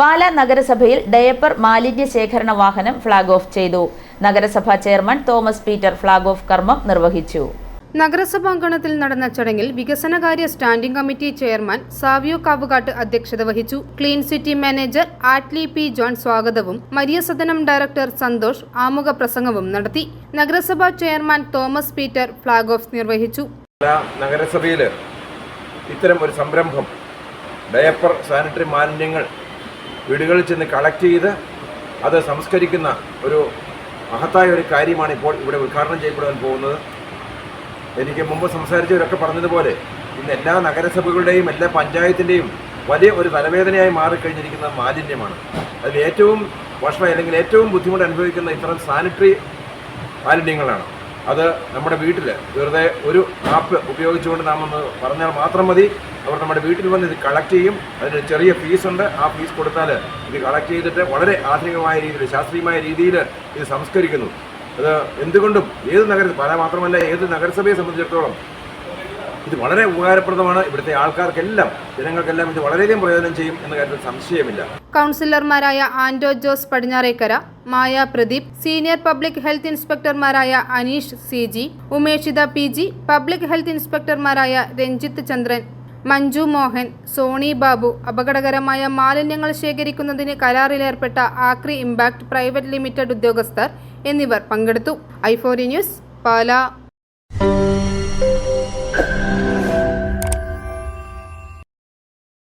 പാലാ നഗരസഭയിൽ ഡയപ്പർ മാലിന്യ ശേഖരണ വാഹനം ഫ്ളാഗ് ഓഫ് ചെയ്തു. നഗരസഭാ chairman Thomas Peter flag off കർമ്മം നിർവഹിച്ചു. നഗരസഭാങ്കണത്തിൽ നടന്ന ചടങ്ങിൽ വികസനകാര്യ standing committee chairman Savio Kavukattu അധ്യക്ഷത വഹിച്ചു. Clean city manager Attly P John സ്വാഗതവും മരിയ സദനം ഡയറക്ടർ സന്തോഷ് ആമുഖ പ്രസംഗവും നടത്തി. നഗരസഭാ chairman Thomas Peter flag off നിർവഹിച്ചു. പാലാ നഗരസഭയിൽ ഇത്തരം ഒരു സംരംഭം ഡയപ്പർ സാനിറ്ററി മാലിന്യങ്ങൾ വീടുകളിൽ ചെന്ന് കളക്ട് ചെയ്ത് അത് സംസ്കരിക്കുന്ന ഒരു മഹത്തായ ഒരു കാര്യമാണ് ഇപ്പോൾ ഇവിടെ ഉദ്ഘാടനം ചെയ്യപ്പെടാൻ പോകുന്നത്. എനിക്ക് മുമ്പ് സംസാരിച്ചവരൊക്കെ പറഞ്ഞതുപോലെ ഇന്ന് എല്ലാ നഗരസഭകളുടെയും എല്ലാ പഞ്ചായത്തിന്റെയും വലിയ ഒരു തലവേദനയായി മാറിക്കഴിഞ്ഞിരിക്കുന്ന മാലിന്യമാണ്. അതിൽ ഏറ്റവും വർഷം അല്ലെങ്കിൽ ഏറ്റവും ബുദ്ധിമുട്ട് അനുഭവിക്കുന്ന ഇത്തരം സാനിറ്ററി മാലിന്യങ്ങളാണ്. അത് നമ്മുടെ വീട്ടിൽ വെറുതെ ഒരു ആപ്പ് ഉപയോഗിച്ചുകൊണ്ട് നാം ഒന്ന് പറഞ്ഞാൽ മാത്രം മതി. അവർ നമ്മുടെ വീട്ടിൽ വന്ന് ഇത് കളക്ട് ചെയ്യും. അതിന് ചെറിയ ഫീസുണ്ട് ആ ഫീസ് കൊടുത്താൽ ഇത് കളക്ട് ചെയ്തിട്ട് വളരെ ആധുനികമായ രീതിയിൽ ശാസ്ത്രീയമായ രീതിയിൽ ഇത് സംസ്കരിക്കുന്നു. അത് എന്തുകൊണ്ടും ഏത് നഗര പല മാത്രമല്ല ഏത് നഗരസഭയെ സംബന്ധിച്ചിടത്തോളം ഇത് വളരെ ഉപകാരപ്രദമാണ്. ഇവിടുത്തെ ആൾക്കാർക്കെല്ലാം ജനങ്ങൾക്കെല്ലാം ഇത് വളരെയധികം പ്രയോജനം ചെയ്യും എന്ന കാര്യത്തിൽ സംശയമില്ല. കൗൺസിലർമാരായ Anto Jose Padinjarekkara Maya Pradeep senior public health ഇൻസ്പെക്ടർമാരായ Aneesh C G Umeshitha P G public health ഇൻസ്പെക്ടർമാരായ Ranjith Chandran Manju Mohan Soni Babu അപകടകരമായ മാലിന്യങ്ങൾ ശേഖരിക്കുന്നതിന് കരാറിലേർപ്പെട്ട ആക്രി ഇമ്പാക്ട് പ്രൈവറ്റ് ലിമിറ്റഡ് ഉദ്യോഗസ്ഥർ എന്നിവർ പങ്കെടുത്തു. ഐഫോറി ന്യൂസ് പാലാ.